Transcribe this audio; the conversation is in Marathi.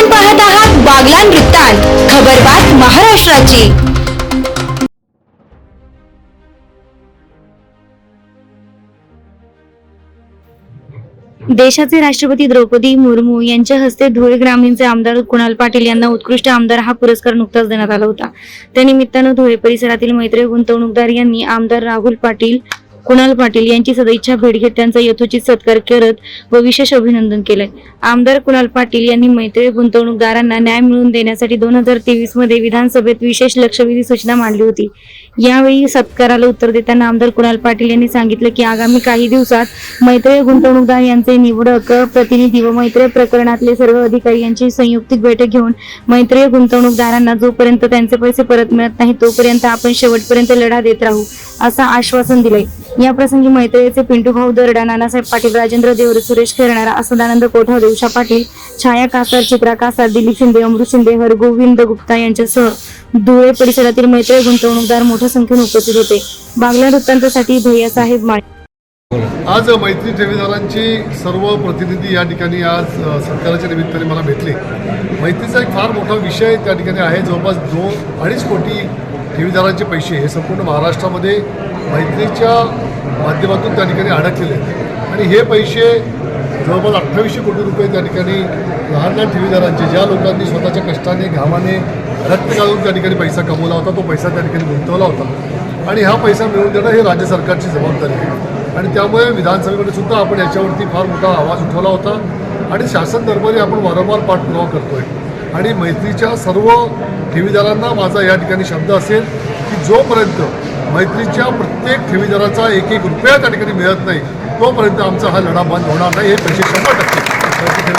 आपण पाहत आहात बागलान वृत्तांत. खबरबात महाराष्ट्राची. देशाचे राष्ट्रपती द्रौपदी मुर्मू यांच्या हस्ते धुळे ग्रामीणचे आमदार कुणाल पाटील यांना उत्कृष्ट आमदार हा पुरस्कार नुकताच देण्यात आला होता. त्या निमित्तानं धुळे परिसरातील मैत्री गुंतवणूकदार यांनी आमदार राहुल पाटील कुणाल पाटील यांची सदैच्छा भेट घेत त्यांचा यथोचित सत्कार करत व विशेष अभिनंदन केलंय. आमदार कुणाल पाटील यांनी मैत्री गुंतवणूकदारांना न्याय मिळवून देण्यासाठी दोन हजार तेवीसमध्ये विधानसभेत विशेष लक्षवेधी सूचना मांडली होती. यावेळी सत्काराला उत्तर देताना आमदार कुणाल पाटील यांनी सांगितलं की आगामी काही दिवसात मैत्रीय गुंतवणूकदार यांचे निवडक प्रतिनिधी व मैत्रीय प्रकरणातले सर्व अधिकारी यांची संयुक्तिक बैठक घेऊन मैत्रेय गुंतवणूकदारांना जोपर्यंत त्यांचे पैसे परत मिळत नाही तोपर्यंत आपण शेवटपर्यंत लढा देत राहू. असं आश्वासन दिलंय. या प्रसंगी मैत्रीचे पिंटू भाऊ दरडा नानासाहेब पाटील राजेंद्र देवर सुरेश खेरणारा असदानंद कोठावदे देवशा पाटील छाया कासार चित्रा कासार दिलीप शिंदे अमृत शिंदे हरगोविंद गुप्ता यांच्यासह धुळे परिसरातील मैत्रे गुंतवणूकदार मोठ्या संख्येने उपस्थित होते. बांगला वृत्तांतासाठी भैयासाहेब माळे आज मैत्री ठेवीदारांची सर्व प्रतिनिधी या ठिकाणी आज सरकारच्या निमित्ताने मला भेटले. मैत्रीचा एक फार मोठा विषय त्या ठिकाणी आहे. जवळपास दोन अडीच कोटी ठेवीदारांचे पैसे हे संपूर्ण महाराष्ट्रामध्ये मैत्रीच्या माध्यमातून त्या ठिकाणी अडकलेले आहेत. आणि हे पैसे जवळपास अठ्ठावीसशे कोटी रुपये त्या ठिकाणी लहान लहान ठेवीदारांचे ज्या लोकांनी स्वतःच्या कष्टाने घामाने रक्त घालून त्या ठिकाणी पैसा कमवला होता तो पैसा त्या ठिकाणी गुंतवला होता. आणि हा पैसा मिळवून देणं हे राज्य सरकारची जबाबदारी आहे. आणि त्यामुळे विधानसभेमध्ये सुद्धा आपण याच्यावरती फार मोठा आवाज उठवला होता. आणि शासन दरबारी आपण वारंवार पाठपुरावा करतोय. आणि मैत्रीच्या सर्व ठेवीदारांना माझा या ठिकाणी शब्द असेल की जोपर्यंत मैत्रीच्या प्रत्येक ठेवीदाराचा एक एक रुपया त्या ठिकाणी मिळत नाही तोपर्यंत आमचा हा लढा बंद होणार नाही हे पैसे शंभर टक्के.